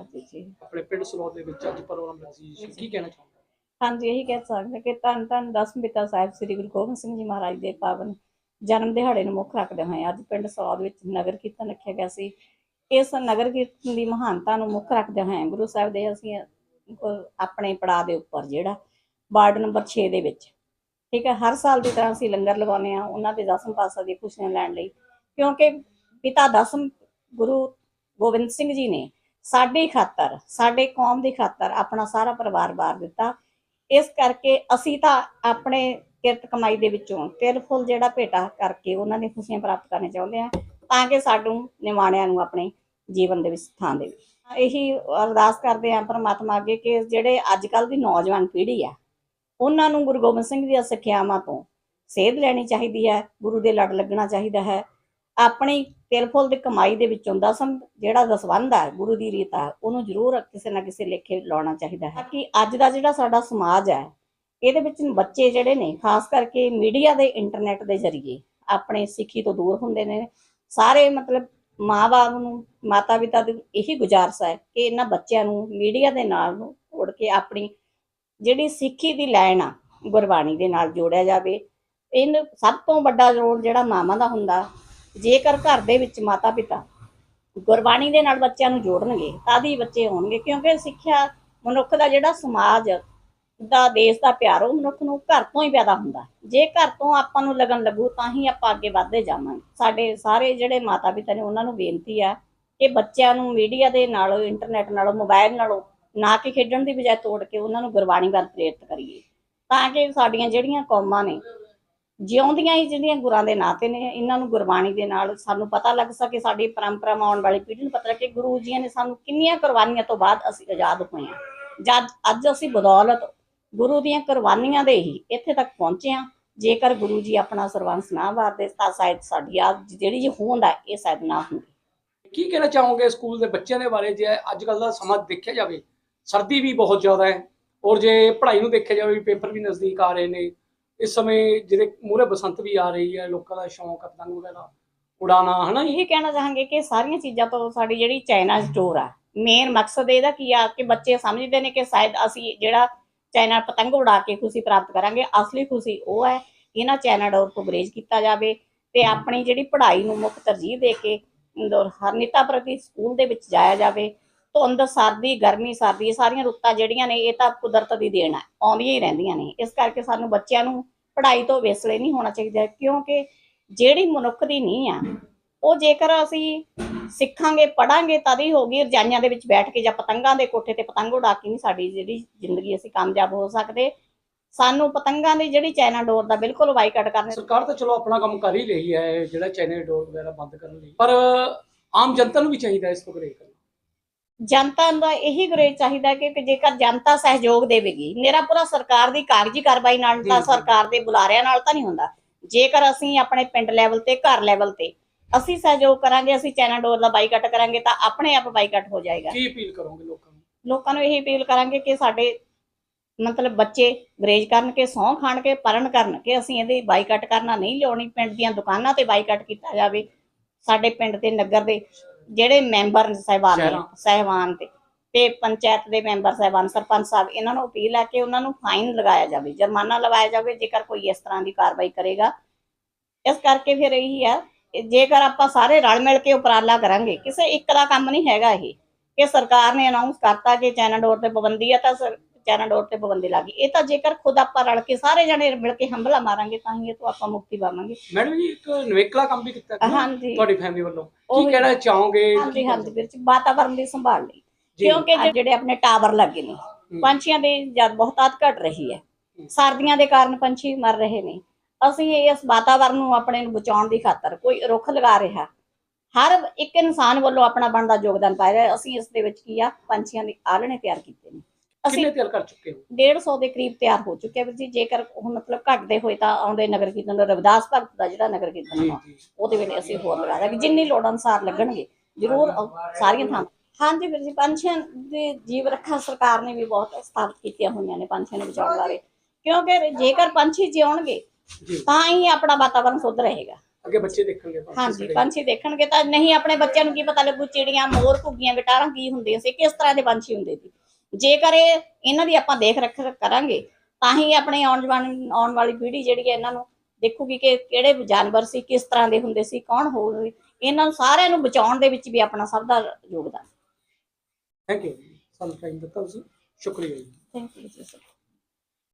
ਅਕਾਲ ਜੀ ਜੀ ਆਪਣੇ ਪਿੰਡ ਸਲੌਦ ਦੇ ਵਿੱਚ ਅੱਜ ਪ੍ਰੋਗਰਾਮ ਸੀ। ਕੀ ਕਹਿਣਾ ਚਾਹੁੰਦੇ? ਹਾਂਜੀ ਇਹੀ ਕਹਿ ਸਕਦੇ ਕਿ ਧੰਨ ਧੰਨ ਦਸਮ ਪਿਤਾ ਸਾਹਿਬ ਸ੍ਰੀ ਗੁਰੂ ਗੋਬਿੰਦ ਸਿੰਘ ਜੀ ਮਹਾਰਾਜ ਦੇ ਪਾਵਨ ਜਨਮ ਦਿਹਾੜੇ ਨੂੰ ਮੁੱਖ ਰੱਖਦੇ ਹੋਏ ਅੱਜ ਪਿੰਡ ਸੌਦ ਵਿੱਚ ਨਗਰ ਕੀਰਤਨ ਰੱਖਿਆ ਗਿਆ ਸੀ। ਇਸ ਨਗਰ ਕੀਰਤਨ ਦੀ ਮਹਾਨਤਾ ਨੂੰ ਮੁੱਖ ਰੱਖਦੇ ਹੋਏ ਗੁਰੂ ਸਾਹਿਬ ਦੇ ਅਸੀਂ ਆਪਣੇ ਪੜਾਅ ਦੇ ਉੱਪਰ ਜਿਹੜਾ ਵਾਰਡ ਨੰਬਰ 6 ਦੇ ਵਿੱਚ ਠੀਕ ਹੈ ਹਰ ਸਾਲ ਦੀ ਤਰ੍ਹਾਂ ਅਸੀਂ ਲੰਗਰ ਲਗਾਉਂਦੇ ਆ ਉਹਨਾਂ ਦੇ ਦਸਮ ਪਾਤਸ਼ਾਹ ਦੀ ਖੁਸ਼ੀਆਂ ਲੈਣ ਲਈ। ਕਿਉਂਕਿ ਪਿਤਾ ਦਸਮ ਗੁਰੂ ਗੋਬਿੰਦ ਸਿੰਘ ਜੀ ਨੇ ਸਾਡੇ ਖਾਤਰ, ਸਾਡੇ ਕੌਮ ਦੀ ਖਾਤਰ ਆਪਣਾ ਸਾਰਾ ਪਰਿਵਾਰ ਵਾਰ ਦਿੱਤਾ। ਇਸ ਕਰਕੇ ਅਸੀਂ ਤਾਂ ਆਪਣੇ ਕਿਰਤ ਕਮਾਈ ਦੇ ਵਿੱਚੋਂ ਤਿਲ ਫੁੱਲ ਜਿਹੜਾ ਭੇਟਾ ਕਰਕੇ ਉਹਨਾਂ ਦੀਆਂ ਖੁਸ਼ੀਆਂ ਪ੍ਰਾਪਤ ਕਰਨੇ ਚਾਹੁੰਦੇ ਆ ਤਾਂ ਕਿ ਸਾਨੂੰ ਨਿਮਾਣਿਆਂ ਨੂੰ ਆਪਣੇ ਜੀਵਨ ਦੇ ਵਿੱਚ ਥਾਂ ਦੇਵੇ। ਇਹੀ ਅਰਦਾਸ ਕਰਦੇ ਆ ਪਰਮਾਤਮਾ ਅੱਗੇ ਕਿ ਜਿਹੜੇ ਅੱਜ ਕੱਲ ਦੀ ਨੌਜਵਾਨ ਪੀੜ੍ਹੀ ਆ, ਉਹਨਾਂ ਨੂੰ ਗੁਰੂ ਗੋਬਿੰਦ ਸਿੰਘ ਦੀਆਂ ਸਿੱਖਿਆਵਾਂ ਤੋਂ ਸੇਧ ਲੈਣੀ ਚਾਹੀਦੀ ਹੈ, ਗੁਰੂ ਦੇ ਲੜ ਲੱਗਣਾ ਚਾਹੀਦਾ ਹੈ। ਆਪਣੀ ਤਿਲ ਫੁੱਲ ਦੀ ਕਮਾਈ ਦੇ ਵਿੱਚੋਂ ਦਸਮ ਜਿਹੜਾ ਦਸਵੰਧ ਹੈ ਗੁਰੂ ਦੀ ਰੀਤ ਆ, ਉਹਨੂੰ ਜ਼ਰੂਰ ਕਿਸੇ ਨਾ ਕਿਸੇ ਲੇਖੇ ਲਾਉਣਾ ਚਾਹੀਦਾ ਹੈ। ਕਿ ਅੱਜ ਦਾ ਜਿਹੜਾ ਸਾਡਾ ਸਮਾਜ ਹੈ ਇਹਦੇ ਵਿੱਚ ਬੱਚੇ ਜਿਹੜੇ ਨੇ, ਖਾਸ ਕਰਕੇ ਮੀਡੀਆ ਦੇ, ਇੰਟਰਨੈਟ ਦੇ ਜ਼ਰੀਏ ਆਪਣੇ ਸਿੱਖੀ ਤੋਂ ਦੂਰ ਹੁੰਦੇ ਨੇ। ਸਾਰੇ ਮਤਲਬ ਮਾਂ-ਬਾਪ ਨੂੰ, ਮਾਤਾ-ਪਿਤਾ ਦੀ ਇਹੀ ਗੁਜ਼ਾਰਸ਼ ਹੈ ਕਿ ਇਹਨਾਂ ਬੱਚਿਆਂ ਨੂੰ ਮੀਡੀਆ ਦੇ ਨਾਲ ਨੂੰ ਕੇ ਆਪਣੀ ਜਿਹੜੀ ਸਿੱਖੀ ਦੀ ਲਾਈਨ ਆ, ਗੁਰਬਾਣੀ ਦੇ ਨਾਲ ਜੋੜਿਆ ਜਾਵੇ। ਇਹਨ ਸਭ ਤੋਂ ਵੱਡਾ ਰੋਲ ਜਿਹੜਾ ਮਾਵਾਂ ਦਾ ਹੁੰਦਾ ਜੇਕਰ ਘਰ ਦੇ ਵਿੱਚ ਮਾਤਾ-ਪਿਤਾ ਗੁਰਬਾਣੀ ਦੇ ਨਾਲ ਬੱਚਿਆਂ ਨੂੰ ਜੋੜਨਗੇ ਤਾਂ ਹੀ ਬੱਚੇ ਹੋਣਗੇ, ਕਿਉਂਕਿ ਸਿੱਖਿਆ ਮਨੁੱਖ ਦਾ ਜਿਹੜਾ ਸਮਾਜ ਦਾ, ਦੇਸ਼ ਦਾ ਪਿਆਰ, ਉਹ ਮਨੁੱਖ ਨੂੰ ਘਰ ਤੋਂ ਹੀ ਪੈਦਾ ਹੁੰਦਾ। ਜੇ ਘਰ ਤੋਂ ਆਪਾਂ ਨੂੰ ਲਗਨ ਲੱਗੂ, ਤਾਂ ਹੀ ਆਪਾਂ ਅੱਗੇ ਵਧਦੇ ਜਾਵਾਂਗੇ। ਸਾਡੇ ਸਾਰੇ ਜਿਹੜੇ ਮਾਤਾ ਪਿਤਾ ਨੇ, ਉਹਨਾਂ ਨੂੰ ਬੇਨਤੀ ਆ ਕਿ ਬੱਚਿਆਂ ਨੂੰ ਮੀਡੀਆ ਦੇ ਨਾਲੋਂ, ਇੰਟਰਨੈਟ ਨਾਲੋਂ, ਮੋਬਾਈਲ ਨਾਲੋਂ, ਨਾ ਕਿ ਖੇਡਣ ਦੀ ਬਜਾਏ ਤੋੜ ਕੇ ਉਹਨਾਂ ਨੂੰ ਗੁਰਬਾਣੀ ਵੱਲ ਪ੍ਰੇਰਿਤ ਕਰੀਏ। ਤਾਂ ਕਿ ਸਾਡੀਆਂ ਜਿਹੜੀਆਂ ਕੌਮਾਂ ਨੇ ਜਿਉਂਦੀਆਂ ਹੀ ਜਿਹੜੀਆਂ ਗੁਰਾਂ ਦੇ ਨਾਤੇ ਨੇ, ਇਹਨਾਂ ਨੂੰ ਗੁਰਬਾਣੀ ਦੇ ਨਾਲ ਸਾਨੂੰ ਪਤਾ ਲੱਗ ਸਕੇ, ਸਾਡੀ ਪਰੰਪਰਾਵਾਂ ਆਉਣ ਵਾਲੀ ਪੀੜ੍ਹੀ ਨੂੰ ਪਤਾ ਲੱਗੇ ਗੁਰੂ ਜੀਆਂ ਨੇ ਸਾਨੂੰ ਕਿੰਨੀਆਂ ਕੁਰਬਾਨੀਆਂ ਤੋਂ ਬਾਅਦ ਅਸੀਂ ਆਜ਼ਾਦ ਹੋਏ ਹਾਂ। ਜਦ ਅੱਜ ਅਸੀਂ ਬਦੌਲਤ ਗੁਰੂ ਦੀਆਂ ਕੁਰਬਾਨੀਆਂ ਦੇ ਹੀ ਇੱਥੇ ਤੱਕ ਪਹੁੰਚੇ ਹਾਂ, ਜੇਕਰ ਗੁਰੂ ਜੀ ਆਪਣਾ ਸਰਵੰਸ ਨਾ ਵਾਰਦੇ, ਤਾਂ ਸ਼ਾਇਦ ਸਾਡੀ ਆ ਜਿਹੜੀ ਇਹ ਹੋਂਦ ਹੈ ਇਹ ਸ਼ਾਇਦ ਨਾ ਹੁੰਦੀ ਕੀ ਕਹਿਣਾ ਚਾਹੋਗੇ ਸਕੂਲ ਦੇ ਬੱਚਿਆਂ ਦੇ ਬਾਰੇ? ਜੇ ਅੱਜ ਕੱਲ ਦਾ ਸਮਾਂ ਦੇਖਿਆ ਜਾਵੇ, ਸਰਦੀ ਵੀ ਬਹੁਤ ਜ਼ਿਆਦਾ ਹੈ, ਔਰ ਜੇ ਪੜ੍ਹਾਈ ਨੂੰ ਦੇਖਿਆ ਜਾਵੇ ਪੇਪਰ ਵੀ ਨਜ਼ਦੀਕ ਆ ਰਹੇ ਨੇ ਇਸ ਸਮੇਂ ਜਿਹਦੇ ਮੂਹਰੇ ਬਸੰਤ ਵੀ ਆ ਰਹੀ ਹੈ, ਲੋਕਾਂ ਦਾ ਸ਼ੌਂਕ ਹੈ ਪਤੰਗ ਵਗੈਰਾ ਉਡਾਣਾ ਹਨਾ ਇਹ ਕਹਿਣਾ ਚਾਹਾਂਗੇ ਕਿ ਸਾਰੀਆਂ ਚੀਜ਼ਾਂ ਤੋਂ ਸਾਡੀ ਜਿਹੜੀ ਚਾਈਨਾ ਸਟੋਰ ਆ ਮੇਨ ਮਕਸਦ ਇਹਦਾ ਕੀ ਆ ਕਿ ਬੱਚੇ ਸਮਝਦੇ ਨੇ ਕਿ ਸ਼ਾਇਦ ਅਸੀਂ ਜਿਹੜਾ ਚਾਈਨਾ ਪਤੰਗ ਉਡਾ ਕੇ ਖੁਸ਼ੀ ਪ੍ਰਾਪਤ ਕਰਾਂਗੇ, ਅਸਲੀ ਖੁਸ਼ੀ ਉਹ ਹੈ, ਇਹਨਾਂ ਚਾਈਨਾ ਡੋਰ ਤੋਂ ਗਰੇਜ ਕੀਤਾ ਜਾਵੇ ਤੇ ਆਪਣੀ ਜਿਹੜੀ ਪੜ੍ਹਾਈ ਨੂੰ ਮੁੱਖ ਤਰਜੀਹ ਦੇ ਕੇ ਇੰਦੋਰ ਹਰਨਿਤਾ ਪ੍ਰਤੀ ਸਕੂਲ ਦੇ ਵਿੱਚ ਜਾਇਆ ਜਾਵੇ। ਧੁੰਦ, ਸਰਦੀ, ਗਰਮੀ, ਸਰਦੀ, ਇਹ ਸਾਰੀਆਂ ਰੁੱਤਾਂ ਜਿਹੜੀਆਂ ਨੇ, ਇਹ ਤਾਂ ਕੁਦਰਤ ਦੀ ਦੇਣ ਹੈ ਆਉਂਦੀਆਂ ਹੀ ਰਹਿੰਦੀਆਂ ਨੇ। ਇਸ ਕਰਕੇ ਸਾਨੂੰ ਬੱਚਿਆਂ ਨੂੰ ਪੜ੍ਹਾਈ ਤੋਂ ਵਿਸਲੇ ਨਹੀਂ ਹੋਣਾ ਚਾਹੀਦਾ, ਕਿਉਂਕਿ ਜਿਹੜੀ ਮਨੁੱਖ ਦੀ ਨਹੀਂ ਆ, ਉਹ ਜੇਕਰ ਅਸੀਂ ਸਿੱਖਾਂਗੇ ਪੜਾਂਗੇ ਤਦ ਹੀ ਹੋਗੀ ਰਜਾਈਆਂ ਦੇ ਵਿੱਚ ਬੈਠ ਕੇ ਜਾਂ ਪਤੰਗਾਂ ਦੇ ਕੋਠੇ ਤੇ ਪਤੰਗ ਉਡਾ ਕੇ ਨਹੀਂ ਸਾਡੀ ਜਿਹੜੀ ਜ਼ਿੰਦਗੀ ਅਸੀਂ ਕਾਮਯਾਬ ਹੋ ਸਕਦੇ। ਸਾਨੂੰ ਪਤੰਗਾਂ ਦੀ ਜਿਹੜੀ ਚਾਈਨਾ ਡੋਰ ਦਾ ਬਿਲਕੁਲ ਬਾਈਕਾਟ ਕਰਨਾ ਸਰਕਾਰ ਤਾਂ ਚਲੋ ਆਪਣਾ ਕੰਮ ਕਰ ਹੀ ਰਹੀ ਹੈ, ਜਿਹੜਾ ਚਾਈਨਾ ਡੋਰ ਵਗੈਰਾ ਬੰਦ ਕਰਨ ਲਈ। ਪਰ ਆਮ ਜਨਤਾ ਨੂੰ ਵੀ ਚਾਹੀਦਾ ਇਸ ਤੋਂ ਗਰੇਜ ਕਰਨਾ ਜਨਤਾ ਦਾ ਇਹੀ ਗਰੇਜ ਚਾਹੀਦਾ ਕਿ ਕਿ ਜੇਕਰ ਜਨਤਾ ਸਹਿਯੋਗ ਦੇਵੇਗੀ ਮੇਰਾ ਪੂਰਾ ਸਰਕਾਰ ਦੀ ਕਾਗਜ਼ੀ ਕਾਰਵਾਈ ਨਾਲ ਤਾਂ। ਸਰਕਾਰ ਦੇ ਬੁਲਾਰਿਆਂ ਨਾਲ ਤਾਂ ਨਹੀਂ ਹੁੰਦਾ। ਜੇਕਰ ਅਸੀਂ ਆਪਣੇ ਪਿੰਡ ਲੈਵਲ ਤੇ ਘਰ ਲੈਵਲ ਤੇ ਅਸੀਂ ਸਹਿਯੋਗ ਕਰਾਂਗੇ ਅਸੀਂ ਚਾਈਨਾ ਡੋਰ ਦਾ ਬਾਈਕਾਟ ਕਰਾਂਗੇ ਤਾਂ ਆਪਣੇ ਆਪ ਬਾਈਕਾਟ ਹੋ ਜਾਏਗਾ। ਕੀ ਅਪੀਲ ਕਰੋਗੇ ਲੋਕਾਂ ਨੂੰ? ਲੋਕਾਂ ਨੂੰ ਇਹੀ ਅਪੀਲ ਕਰਾਂਗੇ ਕਿ ਸਾਡੇ ਮਤਲਬ ਬੱਚੇ ਗਰੇਜ ਕਰਨ ਕੇ ਸਹੁੰ ਖਾਣ ਕੇ ਪਰਨ ਕਰਨ ਕਿ ਅਸੀਂ ਇਹਦੇ ਬਾਈਕਾਟ ਕਰਨਾ ਨਹੀਂ ਲਿਆਉਣੀ। ਪਿੰਡ ਦੀਆਂ ਦੁਕਾਨਾਂ ਤੇ ਬਾਈਕਾਟ ਕੀਤਾ ਜਾਵੇ। ਸਾਡੇ ਪਿੰਡ ਤੇ ਨਗਰ ਦੇ ਜਿਹੜੇ ਮੈਂਬਰ ਸਹਿਬਾਨ ਨੇ। ਸਹਿਬਾਨ ਤੇ ਤੇ ਪੰਚਾਇਤ ਦੇ ਮੈਂਬਰ ਸਹਿਬਾਨ ਸਰਪੰਚ ਸਾਹਿਬ ਇਹਨਾਂ ਨੂੰ ਅਪੀਲ ਹੈ ਕਿ ਉਹਨਾਂ ਨੂੰ ਫਾਈਨ ਲਗਾਇਆ ਜਾਵੇ ਜੁਰਮਾਨਾ ਲਗਾਇਆ ਜਾਵੇ ਜੇਕਰ ਕੋਈ ਇਸ ਤਰ੍ਹਾਂ ਦੀ ਕਾਰਵਾਈ ਕਰੇਗਾ ਇਸ ਕਰਕੇ ਫਿਰ ਇਹੀ ਕਿ ਜੇਕਰ ਆਪਾਂ ਸਾਰੇ ਰਲ ਮਿਲ ਕੇ ਉਪਰਾਲਾ ਕਰਾਂਗੇ ਕਿਸੇ ਇੱਕ ਦਾ ਕੰਮ ਨਹੀਂ ਹੈਗਾ ਇਹ ਕਿ ਸਰਕਾਰ ਨੇ ਅਨਾਉਂਸ ਕਰਤਾ ਕਿ ਚਾਈਨਾ ਡੋਰ ਤੇ ਪਾਬੰਦੀ ਹੈ ਤਾਂ ਚਾਈਨਾ ਡੋਰ ਤੇ ਪਾਬੰਦੀ ਲੱਗੀ ਇਹ ਤਾਂ ਜੇਕਰ ਖੁਦ ਆਪਾਂ ਰਲ ਕੇ ਸਾਰੇ ਜਣੇ ਮਿਲ ਕੇ ਹਮਲਾ ਮਾਰਾਂਗੇ ਤਾਂ ਹੀ ਇਹ ਤੋਂ ਆਪਾਂ ਮੁਕਤੀ ਪਾਵਾਂਗੇ। ਮੈਡਮ ਜੀ ਇੱਕ ਨਵੇਕਲਾ ਕੰਮ ਵੀ ਕੀਤਾ ਹੈ ਹਾਂਜੀ। ਤੁਹਾਡੀ ਫੈਮਿਲੀ ਵੱਲੋਂ। ਕੀ ਕਹਿਣਾ ਚਾਹੋਗੇ? ਹਾਂਜੀ ਹਾਂਜੀ ਵੀਰ ਜੀ ਵਾਤਾਵਰਣ ਦੀ ਸੰਭਾਲ ਲਈ। ਜੀ। ਕਿਉਂਕਿ ਜੇ- ਜਿਹੜੇ ਆਪਣੇ ਟਾਵਰ ਲੱਗੇ ਨੇ ਪੰਛੀਆਂ ਦੀ ਜਦ ਬਹੁਤਾਤ ਘਟ ਰਹੀ ਹੈ। ਸਰਦੀਆਂ ਦੇ ਕਾਰਨ ਪੰਛੀ ਮਰ ਰਹੇ ਨੇ। ਅਸੀਂ ਇਸ ਵਾਤਾਵਰਣ ਨੂੰ ਆਪਣੇ ਨੂੰ ਬਚਾਉਣ ਦੀ ਖਾਤਰ ਕੋਈ ਰੁੱਖ ਲਗਾ ਰਿਹਾ। ਹਰ ਇੱਕ ਇਨਸਾਨ ਵੱਲੋਂ ਆਪਣਾ ਬਣਦਾ ਯੋਗਦਾਨ ਪਾ ਰਿਹਾ। ਅਸੀਂ ਇਸ ਦੇ ਵਿੱਚ ਕੀ ਆ ਪੰਛੀਆਂ ਦੇ ਆਲਣੇ ਤਿਆਰ ਕੀਤੇ ਨੇ। ਅਸੀਂ ਕਿੰਨੇ ਤਿਆਰ ਕਰ ਚੁੱਕੇ ਹੋ? 150 ਦੇ ਕਰੀਬ ਤਿਆਰ ਹੋ ਚੁੱਕੇ ਵੀਰ ਜੀ ਜੇਕਰ ਉਹ ਮਤਲਬ ਘਟਦੇ ਹੋਏ ਤਾਂ ਆਉਂਦੇ ਨਗਰ ਕੀਰਤਨ ਦਾ ਰਵਿਦਾਸ ਭਗਤ ਦਾ ਜਿਹੜਾ ਨਗਰ ਕੀਰਤਨ ਆ ਉਹਦੇ ਵੇਲੇ ਅਸੀਂ ਹੋਰ ਲਗਾ ਦਾਂਗੇ। ਜਿੰਨੀ ਲੋੜ ਅਨੁਸਾਰ ਲੱਗਣਗੇ ਜ਼ਰੂਰ ਸਾਰੀਆਂ ਥਾਂ ਹਾਂਜੀ ਵੀਰ ਜੀ ਪੰਛੀਆਂ ਦੀ ਜੀਵ ਰੱਖਿਆ ਸਰਕਾਰ ਨੇ ਵੀ ਬਹੁਤ ਸਥਾਪਿਤ ਕੀਤੀਆਂ ਹੋਈਆਂ ਨੇ ਪੰਛੀਆਂ ਨੂੰ ਬਚਾਉਣ ਬਾਰੇ। ਕਿਉਂਕਿ ਜੇਕਰ ਪੰਛੀ ਜਿਉਣਗੇ ਤਾਂ ਹੀ ਆਪਣਾ ਵਾਤਾਵਰਣ ਸੁੱਧ ਰਹੇਗਾ। ਅੱਗੇ ਬੱਚੇ ਦੇਖਣਗੇ ਪੰਛੀ ਹਾਂਜੀ। ਪੰਛੀ ਦੇਖਣਗੇ ਤਾਂ ਨਹੀਂ ਆਪਣੇ ਬੱਚਿਆਂ ਨੂੰ ਕੀ ਪਤਾ ਲੱਗੂ ਚਿੜੀਆਂ ਮੋਰ ਘੁੱਗੀਆਂ ਗਟਾਰਾਂ ਕੀ ਹੁੰਦੀਆਂ ਸੀ ਕਿਸ ਤਰ੍ਹਾਂ ਦੇ ਪੰਛੀ ਹੁੰਦੇ ਸੀ। ਜੇਕਰ ਇਹ ਇਹਨਾਂ ਦੀ ਆਪਾਂ ਦੇਖ ਰੱਖ ਕਰਾਂਗੇ ਤਾਂ ਹੀ ਆਪਣੇ ਆਉਣ ਵਾਲੀ ਆਉਣ ਵਾਲੀ ਪੀੜ੍ਹੀ ਜਿਹੜੀ ਹੈ ਇਹਨਾਂ ਨੂੰ ਦੇਖੂਗੀ ਕਿ ਕਿਹੜੇ ਜਾਨਵਰ ਸੀ ਕਿਸ ਤਰ੍ਹਾਂ ਦੇ ਹੁੰਦੇ ਸੀ ਕੌਣ ਹੋਵੇ ਇਹਨਾਂ ਨੂੰ ਸਾਰਿਆਂ ਨੂੰ ਬਚਾਉਣ ਦੇ ਵਿੱਚ ਵੀ ਆਪਣਾ ਸਭ ਦਾ ਯੋਗਦਾਨ। ਥੈਂਕ ਯੂ ਸਾਨੂੰ ਟਾਈਮ ਦਿੱਤਾ ਤੁਸੀਂ। ਸ਼ੁਕਰੀਆ ਜੀ। ਥੈਂਕ ਯੂ ਜੀ